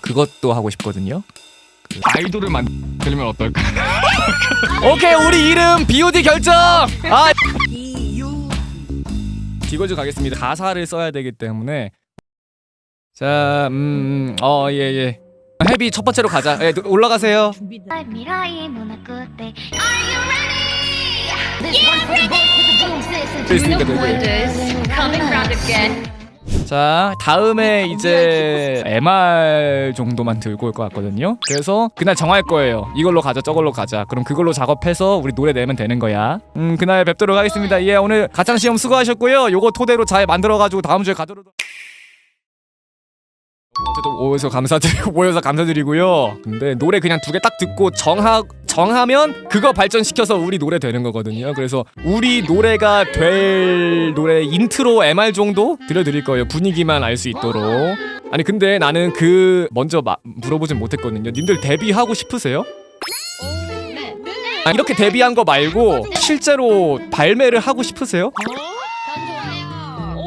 그것도 하고 싶거든요. 아이돌을 만들면 어떨까? 오케이 우리 이름 BOD 결정. 아 비거즈 가겠습니다. 가사를 써야 되기 때문에 자, 음, 어, 예, 예. 헤비 첫 번째로 가자. 예, 올라가세요. 날 미라의 문화 끝에 This one for the boys with the boom, sis. and do you know Basically, what it is? Coming round again. 자, 다음에 이제 MR 정도만 들고 올 것 같거든요. 그래서 그날 정할 거예요. 이걸로 가자, 저걸로 가자. 그럼 그걸로 작업해서 우리 노래 내면 되는 거야. 음, 그날 뵙도록 하겠습니다. 예, 오늘 가창 시험 수고하셨고요. 요거 토대로 잘 만들어가지고 다음 주에 가도록. 어쨌든 모여서 감사드리고 모여서 감사드리고요. 근데 노래 그냥 두 개 딱 듣고 정하 정하면 그거 발전시켜서 우리 노래 되는 거거든요. 그래서 우리 노래가 될 노래 인트로 MR 정도 들려드릴 거예요. 분위기만 알 수 있도록. 아니 근데 나는 그 먼저 마, 물어보진 못했거든요. 님들 데뷔하고 싶으세요? 아, 이렇게 데뷔한 거 말고 실제로 발매를 하고 싶으세요?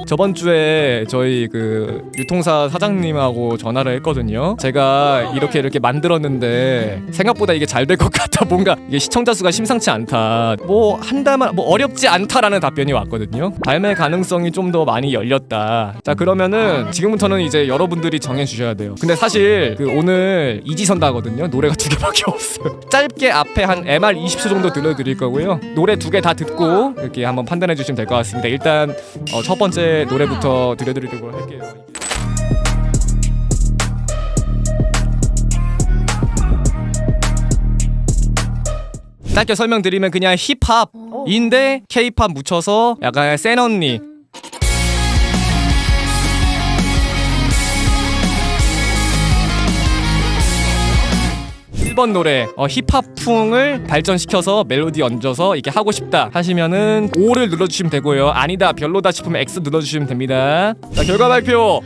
저번 주에 저희 그 유통사 사장님하고 전화를 했거든요. 제가 이렇게 이렇게 만들었는데 생각보다 이게 잘 될 것 같아. 뭔가 이게 시청자 수가 심상치 않다. 뭐 한다만 뭐 어렵지 않다라는 답변이 왔거든요. 발매 가능성이 좀 더 많이 열렸다. 자 그러면은 지금부터는 이제 여러분들이 정해 주셔야 돼요. 근데 사실 그 오늘 이지선다거든요. 노래가 두 개밖에 없어요. 짧게 앞에 한 MR 20초 정도 들려드릴 거고요. 노래 두 개 다 듣고 이렇게 한번 판단해 주시면 될 것 같습니다. 일단 어, 첫 번째 노래부터 들려드리도록 할게요. 짧게 설명드리면 그냥 힙합인데 K-팝 묻혀서 약간 센 언니 1번 노래 어, 힙합풍을 발전시켜서 멜로디 얹어서 이렇게 하고 싶다 하시면은 O를 눌러주시면 되고요. 아니다 별로다 싶으면 X 눌러주시면 됩니다. 자 결과 발표.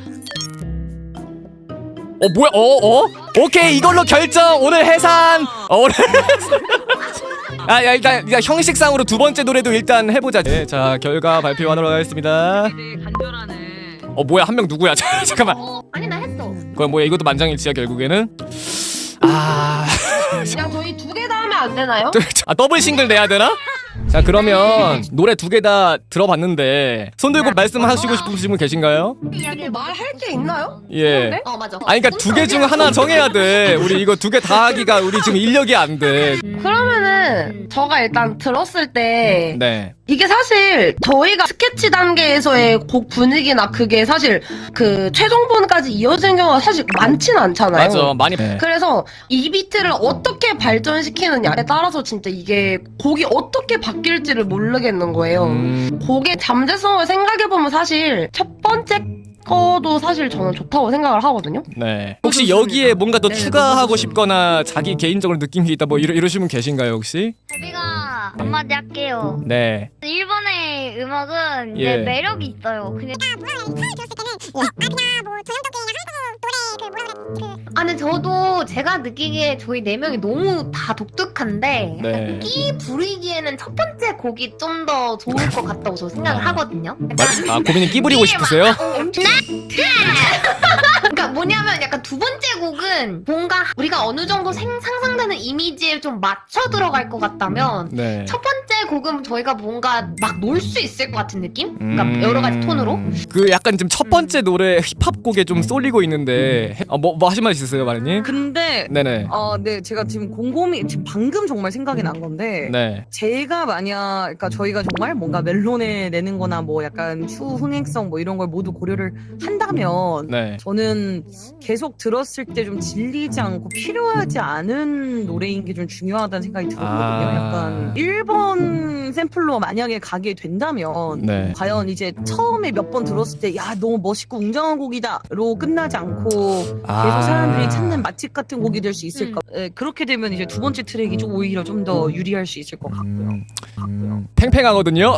어 뭐야? 어 어? 오케이 이걸로 결정! 오늘 해산! 어, 오늘 아 야, 일단, 일단 형식상으로 두 번째 노래도 일단 해보자. 네, 자 결과 발표하도록 하겠습니다. 되게 간절하네. 어 뭐야? 한 명 누구야? 자, 잠깐만. 아니 나 했어. 그럼 뭐야? 이것도 만장일치야 결국에는? 아 그냥 저희 두 개 다 하면 안 되나요? 아 더블 싱글 내야 되나? 자 그러면 노래 두 개 다 들어봤는데 손 들고 말씀하시고 싶으신 분 계신가요? 이게 말할 게 있나요? 예. 어 맞아. 아니 그러니까 두 개 중 하나 정해야 돼. 우리 이거 두 개 다 하기가 우리 지금 인력이 안 돼. 그러면 은 저가 일단 들었을 때 네. 이게 사실 저희가 스케치 단계에서의 곡 분위기나 그게 사실 그 최종본까지 이어지는 경우가 사실 많지는 않잖아요. 맞아. 많이 네. 그래서 이 비트를 어떻게 발전시키느냐에 따라서 진짜 이게 곡이 어떻게 바뀔지를 모르겠는 거예요. 음, 곡의 잠재성을 생각해보면 사실 첫 번째 거도 사실 저는 좋다고 생각을 하거든요. 네. 혹시 여기에 뭔가 더 네, 추가하고 싶거나 자기 개인적으로 느낀 게 있다 뭐 이러, 이러시면 계시신가요 혹시? 데뷔가 한마디 할게요. 네. 일본의 음악은 예. 네, 매력이 있어요. 그냥 아 근데 저도 제가 느끼기에 저희 네 명이 너무 다 독특한데 네. 끼 부리기에는 첫 번째 곡이 좀 더 좋을 것 같다고 저 생각을 아. 하거든요. 마, 아 고민이 끼부리고 싶으세요? 그러니까 뭐냐면 약간 두 번째 곡은 뭔가 우리가 어느 정도 생, 상상되는 이미지에 좀 맞춰 들어갈 것 같다면 네. 첫 번째 곡은 저희가 뭔가 막 놀 수 있을 것 같은 느낌? 그러니까 음, 여러 가지 톤으로. 그 약간 지금 첫 번째 노래 힙합 곡에 좀 쏠리고 있는데 해- 어, 뭐, 뭐 하실 말 있으세요 마리님? 근데 네네. 어, 네, 제가 지금 곰곰이 지금 방금 정말 생각이 난 건데 네. 제가 만약 그러니까 저희가 정말 뭔가 멜론에 내는 거나 뭐 약간 추후 흥행성 뭐 이런 걸 모두 고려를 한다면 네. 저는 계속 들었을 때 좀 질리지 않고 필요하지 않은 노래인 게 좀 중요하다는 생각이 들었거든요. 아. 약간 1번 샘플로 만약에 가게 된다면 네. 과연 이제 처음에 몇 번 들었을 때 야 너무 멋있고 웅장한 곡이다로 끝나지 않고 계속 아. 사람들이 찾는 맛집 같은 곡이 될 수 있을까? 예, 그렇게 되면 이제 두 번째 트랙이 좀 오히려 좀 더 유리할 수 있을 것 같고요. 음, 음, 팽팽하거든요.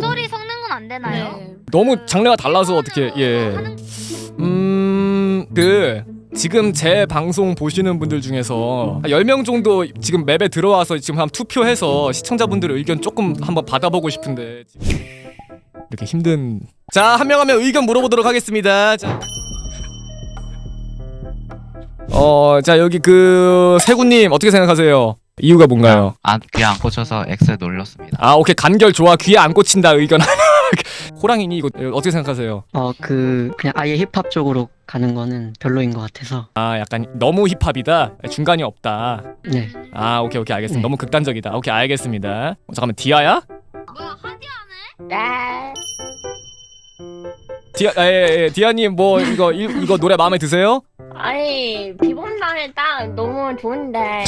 소리 섞는 건안 되나요? 네. 너무 장르가 달라서 어떻게 예. 음, 그 지금 제 방송 보시는 분들 중에서 한 10명 정도 지금 맵에 들어와서 지금 한번 투표해서 시청자분들의 의견 조금 한번 받아보고 싶은데 이렇게 힘든 자, 한명한명 의견 물어보도록 하겠습니다. 자. 어, 자 여기 그 세구님 어떻게 생각하세요? 이유가 뭔가요? 안, 귀에 안 꽂혀서 X 눌렀습니다. 아 오케이 간결 좋아 귀에 안 꽂힌다 의견. 호랑이니 이거 어떻게 생각하세요? 어, 그, 그냥 아예 힙합 쪽으로 가는 거는 별로인 것 같아서. 아 약간 너무 힙합이다 중간이 없다. 네. 아 오케이 오케이 알겠습니다. 네. 너무 극단적이다. 오케이 알겠습니다. 어, 잠깐만 디아야? 뭐야 하디하네? 네. 디아 예, 예, 예, 디아님 뭐 이거 이, 이거 노래 마음에 드세요? 아니 비본당에 딱 너무 좋은데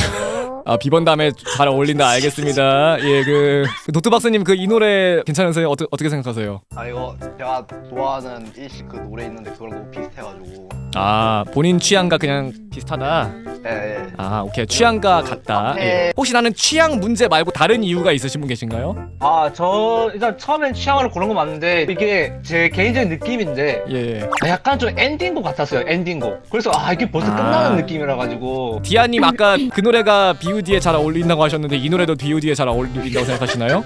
아 비번 다음에 잘 어울린다 알겠습니다. 예 그 노트박스님 그 이 노래 괜찮으세요? 어떠, 어떻게 생각하세요? 아 이거 제가 좋아하는 일식 그 노래 있는데 그거랑 너무 비슷해가지고 아 본인 취향과 그냥 비슷하다. 예예 아 오케이 취향과 같다. 예. 혹시 나는 취향 문제 말고 다른 이유가 있으신 분 계신가요? 아, 저 일단 처음엔 취향으로 고른 건 맞는데 이게 제 개인적인 느낌인데 예. 아, 약간 좀 엔딩곡 같았어요. 엔딩곡. 그래서 아 이게 벌써 아. 끝나는 느낌이라 가지고 디아님 아까 그 노래가 B.U.D에 잘 어울린다고 하셨는데 이 노래도 B.U.D에 잘 어울린다고 생각하시나요?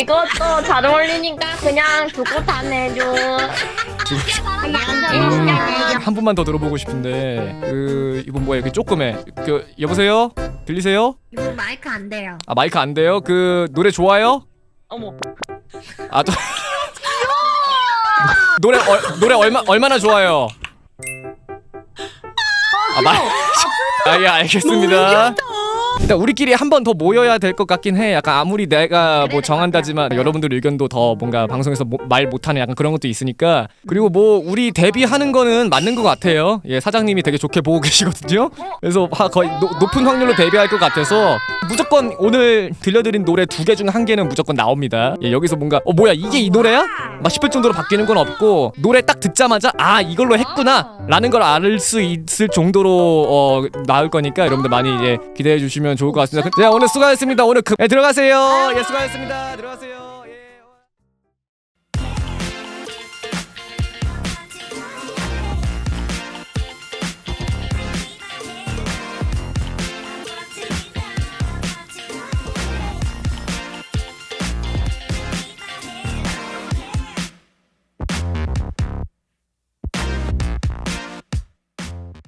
이것도 잘 어울리니까 그냥 두고 다 내줘 음, 한 분만 더 들어보고 싶은데 그 이분 뭐야 이렇게 조금해 그 여보세요 들리세요? 이분 마이크 안 돼요. 아 마이크 안 돼요? 그 노래 좋아요? 어머. 아 또... 노래 얼, 노래 얼마 얼마나 좋아요? 아 마... 아예 알겠습니다. 일단 우리끼리 한 번 더 모여야 될 것 같긴 해. 약간 아무리 내가 뭐 정한다지만 여러분들 의견도 더 뭔가 방송에서 뭐- 말 못하는 약간 그런 것도 있으니까. 그리고 뭐 우리 데뷔하는 거는 맞는 것 같아요. 예 사장님이 되게 좋게 보고 계시거든요. 그래서 하- 거의 노- 높은 확률로 데뷔할 것 같아서 무조건 오늘 들려드린 노래 두 개 중 한 개는 무조건 나옵니다. 예, 여기서 뭔가 어 뭐야 이게 이 노래야? 막 싶을 정도로 바뀌는 건 없고 노래 딱 듣자마자 아 이걸로 했구나 라는 걸 알 수 있을 정도로 어 나올 거니까 여러분들 많이 이제 기대해 주시면 좋을 것 같습니다. 네 오늘 수고하셨습니다. 오늘 그, 네, 들어가세요. 예 수고하셨습니다. 들어가세요.